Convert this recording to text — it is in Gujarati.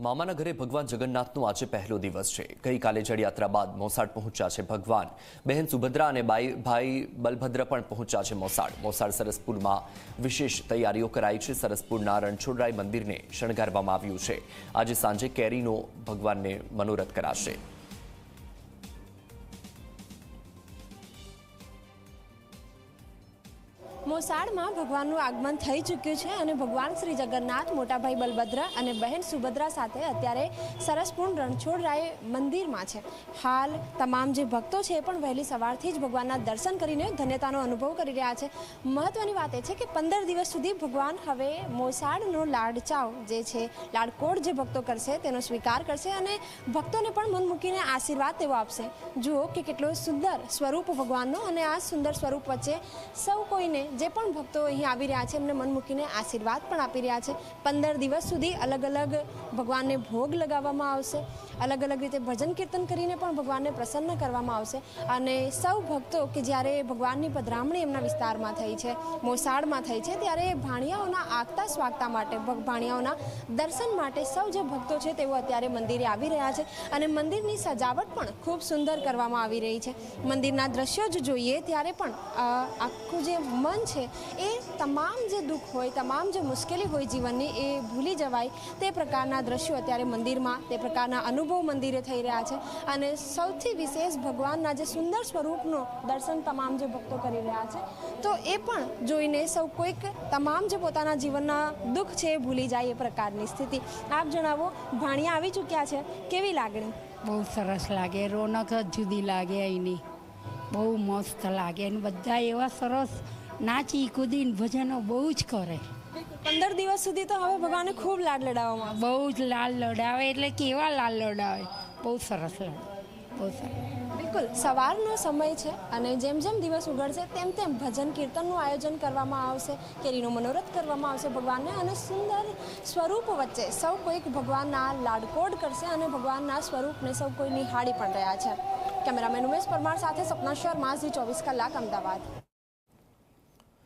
મામાના ઘરે ભગવાન જગન્નાથનો આજે પહેલો દિવસ છે. ગઈકાલે જળયાત્રા બાદ મોસાળ પહોંચ્યા છે ભગવાન. બહેન સુભદ્રા અને બાઈ, ભાઈ બલભદ્ર પણ પહોંચ્યા છે મોસાળ. મોસાળ સરસપુરમાં વિશેષ તૈયારીઓ કરાઈ છે. સરસપુરના રણછોડરાય મંદિરને શણગારવામાં આવ્યું છે. આજે સાંજે કેરીનો ભગવાનને મનોરથ કરાશે. મોસાળમાં ભગવાનનું આગમન થઈ ચૂક્યું છે અને ભગવાન શ્રી જગન્નાથ, મોટાભાઈ બલભદ્ર અને બહેન સુભદ્રા સાથે અત્યારે સરસપુર રણછોડરાય મંદિરમાં છે. હાલ તમામ જે ભક્તો છે એ પણ વહેલી સવારથી જ ભગવાનના દર્શન કરીને ધન્યતાનો અનુભવ કરી રહ્યા છે. મહત્વની વાત એ છે કે પંદર દિવસ સુધી ભગવાન હવે મોસાળનો લાડચાવ જે છે લાડકોડ જે ભક્તો કરશે તેનો સ્વીકાર કરશે અને ભક્તોને પણ મન મૂકીને આશીર્વાદ તેઓ આપશે. જુઓ કે કેટલો સુંદર સ્વરૂપ ભગવાનનો અને આ સુંદર સ્વરૂપ વચ્ચે સૌ કોઈને જે પણ ભક્તો અહીં આવી રહ્યા છે, એમને મન મૂકીને આશીર્વાદ પણ આપી રહ્યા છે. પંદર દિવસ સુધી અલગ અલગ ભગવાનને ભોગ લગાવવામાં આવશે. અલગ અલગ રીતે ભજન કીર્તન કરીને પણ ભગવાનને પ્રસન્ન કરવામાં આવશે. અને સૌ ભક્તો કે જ્યારે ભગવાનની પધરામણી એમના વિસ્તારમાં થઈ છે, મોસાળમાં થઈ છે, ત્યારે ભાણિયાઓના આગતા સ્વાગતા માટે ભાણિયાઓના દર્શન માટે સૌ જે ભક્તો છે, તેઓ અત્યારે મંદિરે આવી રહ્યા છે. અને મંદિરની સજાવટ પણ ખૂબ સુંદર કરવામાં આવી રહી છે. મંદિરના દ્રશ્યો જ જોઈએ, ત્યારે પણ આખું જે મન છે. એ તમામ જે દુઃખ હોય, તમામ જે મુશ્કેલી હોય જીવનની, એ ભૂલી જવાય. તે પ્રકારના દ્રશ્યો અત્યારે મંદિરમાં, તે પ્રકારના અનુભવ મંદિરે થઈ રહ્યા છે. અને સૌથી વિશેષ ભગવાનના જે સુંદર સ્વરૂપનું દર્શન તમામ જે ભક્તો કરી રહ્યા છે. તો એ પણ જોઈને સૌ કોઈક તમામ જે પોતાના જીવનના દુઃખ છે એ ભૂલી જાય એ પ્રકારની સ્થિતિ. આપ જણાવો, ભાણિયા આવી ચૂક્યા છે. કેવી લાગણી? બહુ સરસ લાગે. રોનક જ જુદી લાગે અહીંની. બહુ મસ્ત લાગે. અને બધા એવા સરસ નાચી કૂદીને ભજનો બહુ જ કરે. પંદર દિવસ સુધી તો હવે ભગવાને ખૂબ લાડ લડાવવામાં બહુ જ લાલ લડાવે એટલે કેવા લાલ લડાવે? બહુ સરસ લાગે બહુ સરસ. બિલકુલ સવારનો સમય છે અને જેમ જેમ દિવસ ઉગડશે તેમ તેમ ભજન કીર્તનનું આયોજન કરવામાં આવશે કેરીનો મનોરથ કરવામાં આવશે ભગવાનને અને સુંદર સ્વરૂપ વચ્ચે સૌ કોઈક ભગવાનના લાડકોડ કરશે અને ભગવાનના સ્વરૂપને સૌ કોઈ નિહાળી પણ રહ્યા છે. કેમેરામેન ઉમેશ પરમાર સાથે સપના શર્મા ઝી ચોવીસ કલાક અમદાવાદ.